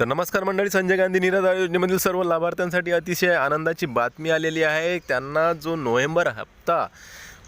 तर नमस्कार मंडळी संजय गांधी निराधार योजनेमधील सर्व लाभार्थ्यांसाठी अतिशय आनंदाची बातमी आलेली आहे. त्यांना जो नोव्हेंबर हप्ता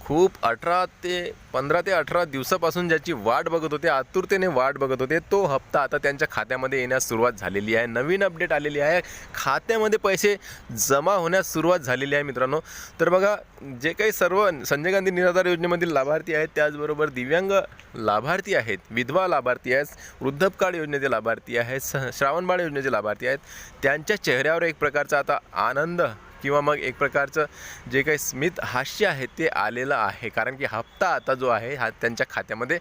खूप अठरा ते पंधरा ते अठरा दिवसापासून ज्याची वाट बघत होते आतुरतेने वाट बघत होते तो हप्ता आता त्यांच्या खात्यामध्ये येण्यास सुरुवात झालेली आहे. नवीन अपडेट आलेली आहे. खात्यामध्ये पैसे जमा होण्यास सुरुवात झालेली आहे मित्रांनो. तर बघा जे काही सर्व संजय गांधी निराधार योजनेमधील लाभार्थी आहेत त्याचबरोबर दिव्यांग लाभार्थी आहेत विधवा लाभार्थी आहेत वृद्धपकाळ योजनेचे लाभार्थी आहेत स श्रावणबाळ योजनेचे लाभार्थी आहेत त्यांच्या चेहऱ्यावर एक प्रकारचा आता आनंद किंवा मग एक प्रकारचं जे काही स्मित हास्य आहे ते आलेलं आहे. कारण की हप्ता आता जो आहे हा त्यांच्या खात्यामध्ये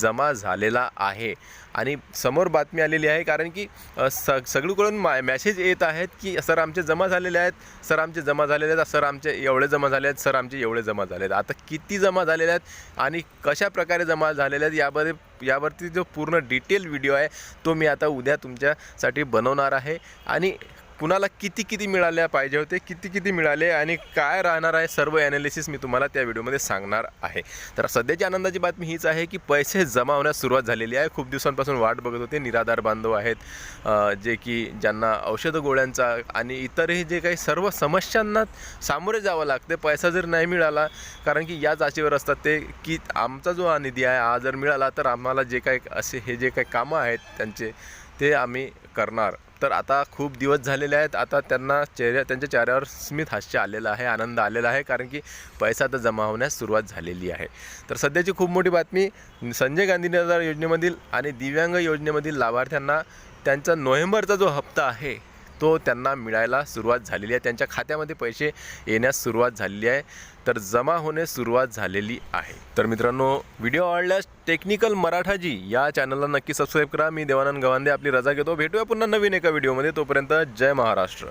जमा झालेला आहे. आणि समोर बातमी आलेली आहे कारण की स सगळीकडून मा मॅसेज येत आहेत की सर आमचे जमा झालेले आहेत. सर आमचे जमा झालेले आहेत. सर आमचे एवढे जमा झाले आहेत. सर आमचे एवढे जमा झाले आहेत. आता किती जमा झालेले आहेत आणि कशा प्रकारे जमा झालेले आहेत यामध्ये यावरती जो पूर्ण डिटेल व्हिडिओ आहे तो मी आता उद्या तुमच्यासाठी बनवणार आहे. आणि कुणाला किती किती मिळाल्या पाहिजे होते किती किती मिळाले आणि काय राहणार आहे सर्व ॲनालिसिस मी तुम्हाला त्या व्हिडिओमध्ये सांगणार आहे. तर सध्याची आनंदाची बातमी हीच आहे की पैसे जमा होण्यास सुरुवात झालेली आहे. खूप दिवसांपासून वाट बघत होते निराधार बांधव आहेत जे की ज्यांना औषध गोळ्यांचा आणि इतरही जे काही सर्व समस्यांना सामोरे जावं लागते. पैसा जर नाही मिळाला कारण की या जाचेवर असतात ते की आमचा जो हा निधी आहे हा जर मिळाला तर आम्हाला जे काही असे हे जे काही कामं आहेत त्यांचे ते आम्ही करणार. तर आता खूप दिवस झालेले आहेत. आता त्यांना चेहऱ्या त्यांच्या चेहऱ्यावर स्मित हास्य आलेलं आहे आनंद आलेला आहे कारण की पैसा आता जमा होण्यास सुरुवात झालेली आहे. तर सध्याची खूप मोठी बातमी संजय गांधी निराधार योजनेमधील आणि दिव्यांग योजनेमधील लाभार्थ्यांना त्यांचा नोव्हेंबरचा जो हप्ता आहे तो त्यांना मिळायला सुरुवात झालेली आहे. त्यांच्या खात्यामध्ये पैसे येण्यास सुरुवात झालेली आहे. तर जमा होणे सुरुवात झालेली आहे. तर मित्रांनो व्हिडिओ आवडल्यास टेक्निकल मराठाजी या चॅनलला नक्की सबस्क्राईब करा. मी देवानंद गवांदे आपली रजा घेतो. भेटूया पुन्हा नवीन एका व्हिडिओमध्ये. तोपर्यंत जय महाराष्ट्र.